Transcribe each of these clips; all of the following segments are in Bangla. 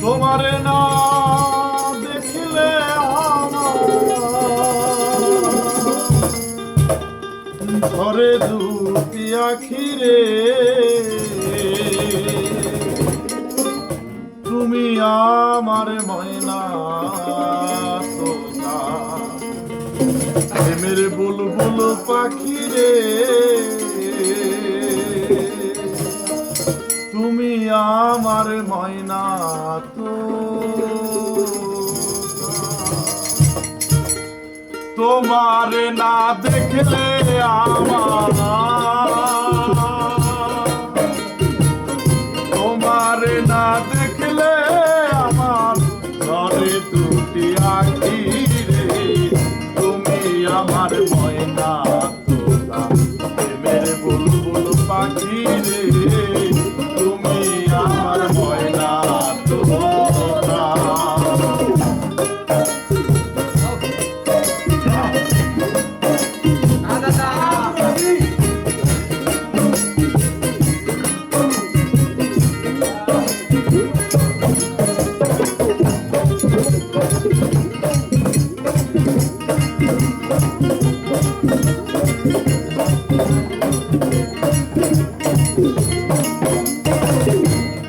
তোমারে না দেখিলে ঘরে দুটি আখিরে তুমি আমার ময়না প্রেমের বুলবুল পাখি রে। আমার ময়না তো। তোমার না দেখলে আমার তোমার না দেখলে আমার ঘরে দুটি আখি রে। তুমি আমার ময়না।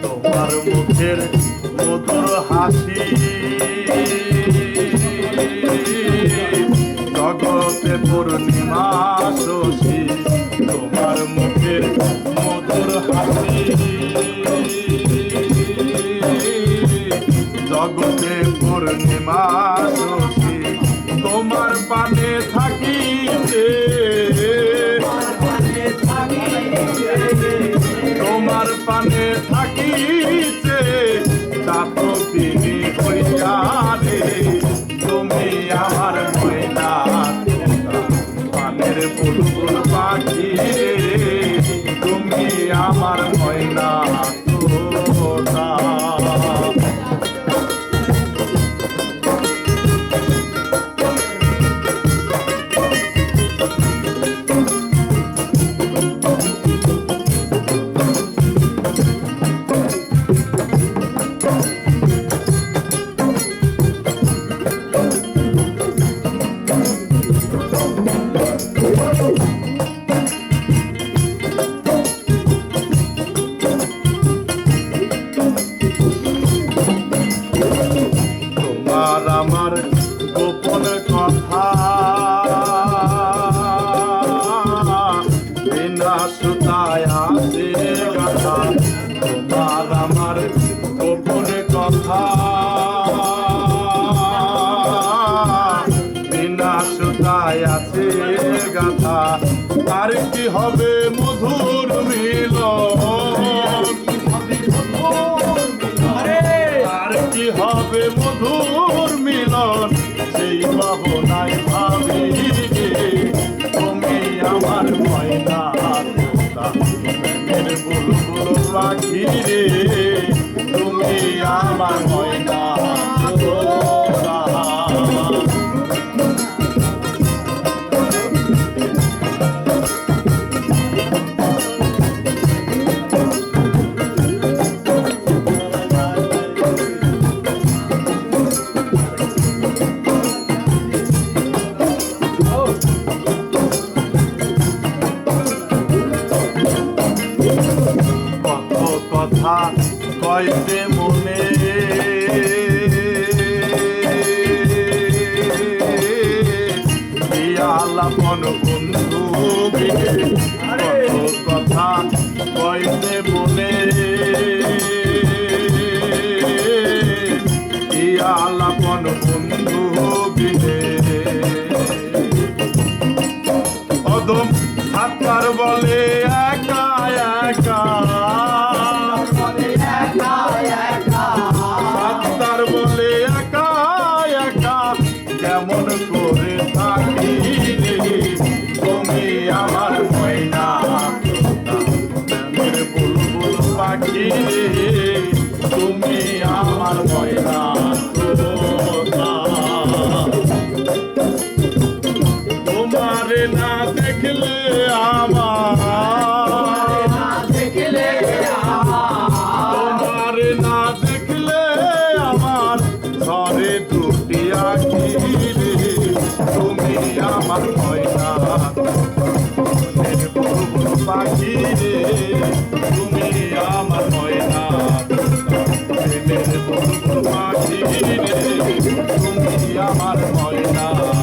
তোমার মুখের মধুর হাসি। জগতে পূর্ণিমা শশী তোমার মুখের মধুর হাসি। সুতায় তোমার আমার গোপন কথা? বিনা সুতায় আছে গাথা আর কি হবে মধুর মিলন? আর কি হবে মধুর কত কথা কইতে মনে। আলাপন বন্ধু বিনে কত কথা কইতে মনে। আলাপন বন্ধু বিনে অদম হাতার বলে Marmorinal.